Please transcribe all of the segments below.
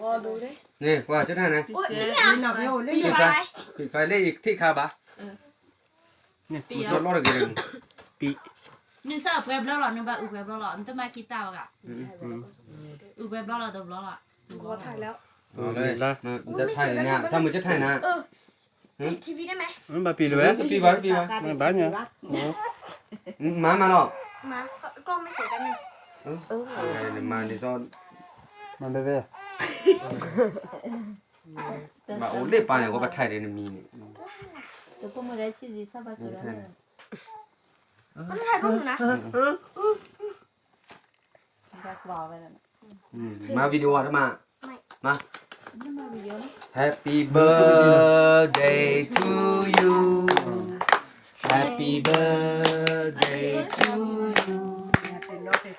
พอดูดินี่กว่าจะได้นะอุ้ย Ni na vi håller ปิด ju. ไฟปิดไฟเลยอีกที่คาบะเนี่ยกูชดรอดกันปี Nu sa upp webb lala, nu bara upp webb lala. Inte med kita vaga. อืม Upp webb lala, då lala. กูว่าถ่ายแล้วเอาเลยมาจะถ่ายเนี่ยถ้ามึงจะถ่ายนะเออทีวีได้ไหมมันบาปีเลยเว้ยปีบะปีบะมันบ้านเนี่ยโอ้มามาหรอกมากล้องไม่เสียกันหนึ่งเออมาดิซอน มันไปเว้ยมาโอ้เล่ปาเนี่ยก็มาถ่ายได้มีนี่ Då kommer det cheesy sabbat och det. มันถ่ายรูปนะ Jag kvar med den. มาวิดีโอถ้ามามา Nu har vi gör det. Happy birthday to you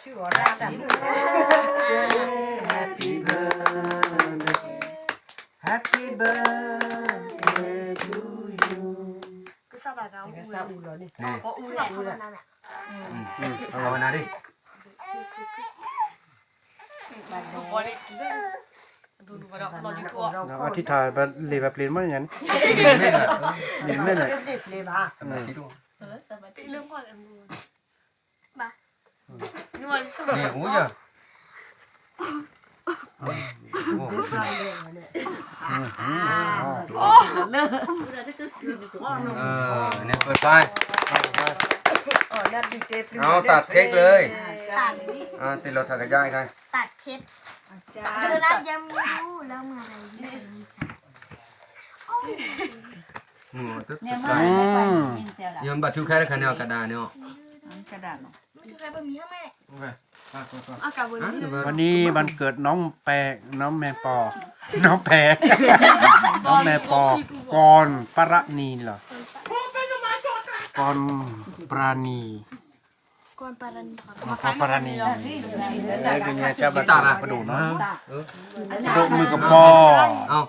Happy birthday to you Det låter ju vara Happy birthday Happy birthday to you ก็สบายเรา Det är så orolig. นี่ก็อู้แหละคนนั้นอะภาวนาดิแล้วอธิษฐานแบบเลยแบบเรียนมาอย่างนี้ไม่เหรอเรียนไม่เลย Det blir fler va? สมาธิดูเรื่องก่อนอันนู้นบ้า นี่โอ้ยโอ้ Det är synd på. เออเนี่ยเปิดไฟ Ja, när du inte flyger เอาตัดเค้กเลยตัดอ่าติดรถถักรยานกันตัดเคสคือนัดยังไม่รู้แล้วเมื่อไหรหมูตึ๊ด Nej, ตึ๊ด men inte jag. ยังบัตรทุกแค่คันเดียวกระดาษเนี่ยไม่ คือใครบะหมี่ให้แม่โอเคอะตัวตัวอากาศบนอะนี้เดี๋ยวก่อนวันนี้วันเกิดน้องแปะน้องแมงปอ น้องแพรน้องแมงปอกรปรณีเหรอกรปราณีก่อนปารันขอกรปราณีเอ้ยเป็นไงเจ้าบัตรกระดูกเนาะเออกระดูกมือกับปอเอา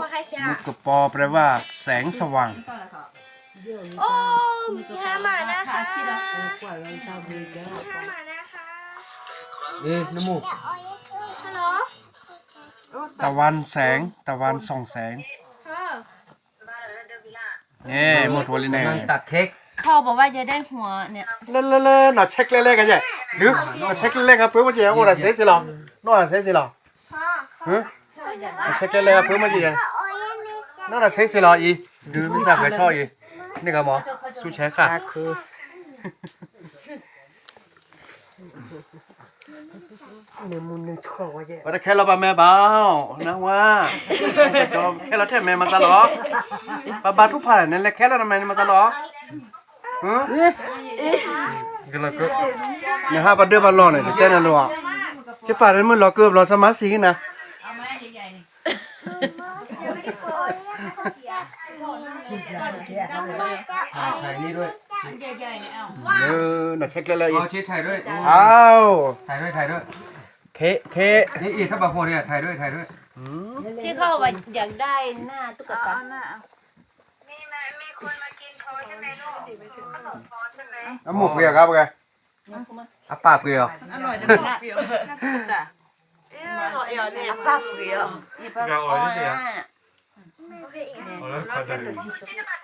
มาใครเสียมือกับปอแปลว่าแสงสว่างโอ้มี ห้าหมานะคะ Tack då. มีห้าหมานะคะเอ๊ะน้ำมูกฮัลโหลตะวันแสงตะวันส่องแสงเออนี่หมดวันเลยแน่กำลังตัดเค้กเขาบอกว่าจะได้หัวเนี่ยเล่นเล่นเล่นน่ะเช็คเล่นๆกันใหญ่หรือน่ะเช็คเล่นๆครับเพื่อนมาเจี๋ยโอ้น่ะเสียสิหรอน่ะเสียสิหรอพ่อฮะน่ะเช็คเล่นๆครับเพื่อนมาเจี๋ยน่ะเสียสิหรออีดูไม่ทราบใครชอบอีนี่ครับหมอสู้แชร์ค่ะ Nu mun nu tror jag. ว่าแต่แค่เราบาแม่เบานะว่าจอมแค่เราแท้แม่มาตลอดบาบาทุกผ่านนั่นแหละแค่เราทำไมมาตลอดฮะก็แล้วก็เนี่ยฮะปัดเดื อบอลลอนเนี่ยเจ้านั่นหรอจะป่านั้นมันรอเกือบรอสมาสีนะเอาไหมใหญ่ๆนี่ถ่ายนี่ด้วยใหญ่ๆนี่เอาเออน่ะเช็คเลยเลยอีเอากชีสถ่ายด้วยอ้าวถ่ายด้วยถ่ายด้วยเคเคนี่อีกถ้าบางคนเนี่ยถ่ายด้วยถ่ายด้วยที่เขาบอกว่าอยากได้หน้าตุ๊กตาน้ำหมูเปรี้ยวครับไงอะปากเปรี้ยวนี่ป้าเปรี้ยวอ๋อน่ะโอเคอีกอันแล้วเขาจะก็หนูถ่ายที่กล้องไงอ๋อมีกี่คนใหญ่สุดทั้งผู้ใหญ่ด้วยนะโชว์เกโชว์ว่าจะพอโดดเลยมันก็ปอมาก็จะว่าก็โชว์เกบานะโดดทอทอสุญญาปามาลูรักเซเซยังโอเดกูมอสโกโอเดสุรัสมานี่โอเดปูเดเวโอนี่ตัไงมะนาวไงเคเบมือคือพรีมาลูรัเซเซถ่ายเยอะๆสิ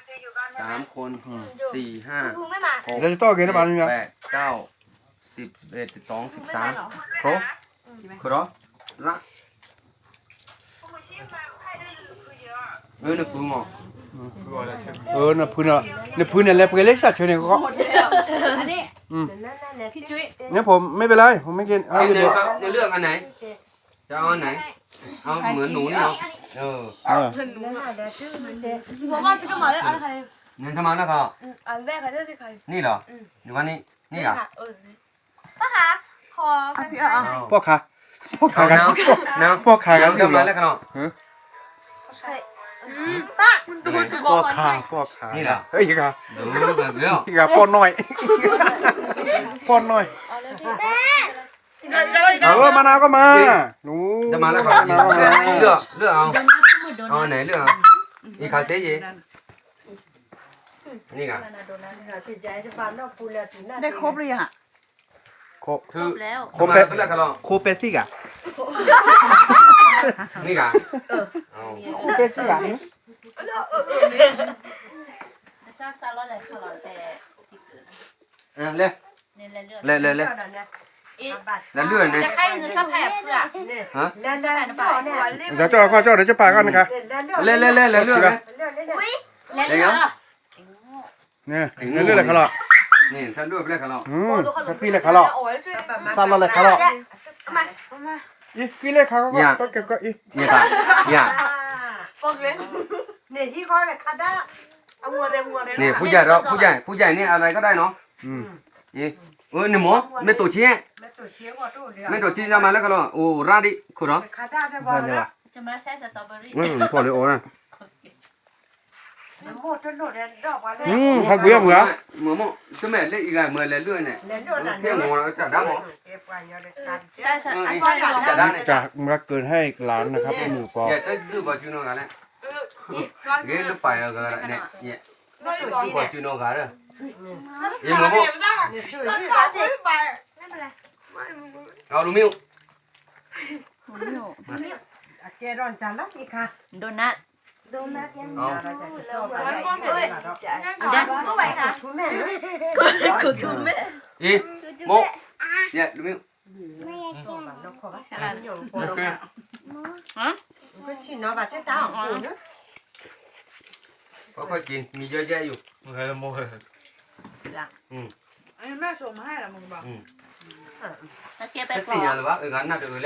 สามคนสี่ห้าภูไม่มาหกๆแล้วจะต่อเกณฑ์ได้บ้างไหมแปดเก้าสิบสิบเอ็ดสิบสองสิบไม่สามมาหรอโครครบละเออนึกดูหมออืเออน่ะพื้นอะเนี่ยพื้นเนี่ยแหละเปลือยเล็กสัตว์เฉยเนี่ยก็อันนี้นั่นนั่นเนี่ยพี่จุ้ยเนี่ยผมไม่เป็นไรผมไม่กินเอาไอ้เดี๋เนี่ยยวจะจะเลือกอันไหน จะเอาอันไหน เอาเหมือนหนูนี่เหรอเออ เออนั่นน่ะเดี๋ยวชื่อมันเด็กผมว่าจะก็มาเลยอะไร เนี่ยทำไมแล้วก็อันแรกใครเลือกใคร นี่เหรอหรือว่านี่นี่เหรอเออป้าคะขอพี่อะเอาพ่อขาพ่อขาเอากันน้ำน้ำพ่อขากันน้ำทำไมแล้วกันเนาะป้าพ่อขาพ่อขานี่เหรอ เฮ้ยค่ะดูแบบเดียวอีกอะพ่อน้อยพ่อน้อยเอาเลยพี่เออมะนาวก็มาหนูจะมาแล้วก็มะนาวก็มาเลือกเลือกเอาเอาอันไหนเลือกเอาอีคาเซ่ยี นี่ไงจิตใจจะฟันนอกปูแล้วถึงนั่นได้ครบเลยอะโคคือแล้วโคทำไมเปะเลือกกันหรอโคเปซี่กะนี่ไงเอาโคเปซี่กะซาซาลอเลยค่ะเราแต่ที่เกิดเออเลยเนี่ยเลือดเลยเลยเลยเนี่ยแล้วเลือกเนี่ยจะใครเงินซับแผลเพื่อเนี่ยฮะแล้วแล้วเนี่ยจะจ่อก็จ่อเดี๋ยวจะปากันนะคะเล่นเล่นเล่นเล่นเลือกนะเรื่องนี้เนี่ยอุ้ย เล่นยังเนี่ยนี่เรื่องอะไรเขาหรอนี่ฉันด้วยไปเล่นกันหรออืมสักพี่เลยเขาหรอโอ้ยช่วยซาลาเลยเขาหรอมาอีพี่เลยเขาก็ก็เก็บก็อีเนี่ยค่ะเนี่ยบอกเลยเนี่ยที่เขาเนี่ยคาด้าเอามัวเร็วมัวเร็วนี่ผู้ใหญ่เราผู้ใหญ่ผู้ใหญ่นี่อะไรก็ได้เนาะอืมนี่เออนี่หมอไม่ตัวชี้ไม่ตัวเชียร์ว่าตู้เดียวไม่ตัวชี้จะมาแล้วกันหรอโอ้ราดิคุณเหรอคาด้าจะบอกนะจะมาแซ่สตรอเบอรี่อืมพอเลยโอ้นะ หมดจนหมดเลยดอกมาเลยอืมเขาเบื่อเหมือหมอหมอจะแม่เล่นอีกไงเมื่อเล่นเรื่อยเนี่ยเล่นด้วยนั่นเที่ยงหมอแล้วจะได้หมอเก็บไว้เยอะเลยกันใช่ใช่เอออันอีกใช่ลงจะได้เนี่ยจากมาเกินให้หลานนะครับหมูปออย่าจะดูก่อนจูโน่กันแล้วเงี้ยลูกไฟกันแล้วเนี่ยเนี่ยไม่ตัวดูชีก่อนเนี่ยจูโน่กันเลยยี่หมอหมอเนี่ยช่วยที่สาธิตเอาลูมิวเกรอนจานละอีกค่ะโดนัทเอาเราจะชอบอะไรเดี๋ยวก็ไปค่ะทุแม่กูทุ่มแม่อีโมเนี่ยลูมิวน้องขอว่าอยู่ปวดฮะก็ชินเนาะแบบเจ้าตาของกูเนาะค่อยๆกินมีเยอะแยะอยู่อันนี้ แม่ส่งมาให้ละมึงบอกตะเกียบไปแท็กก่อซี่นอะไรวะเอองั้นน่าจะเอ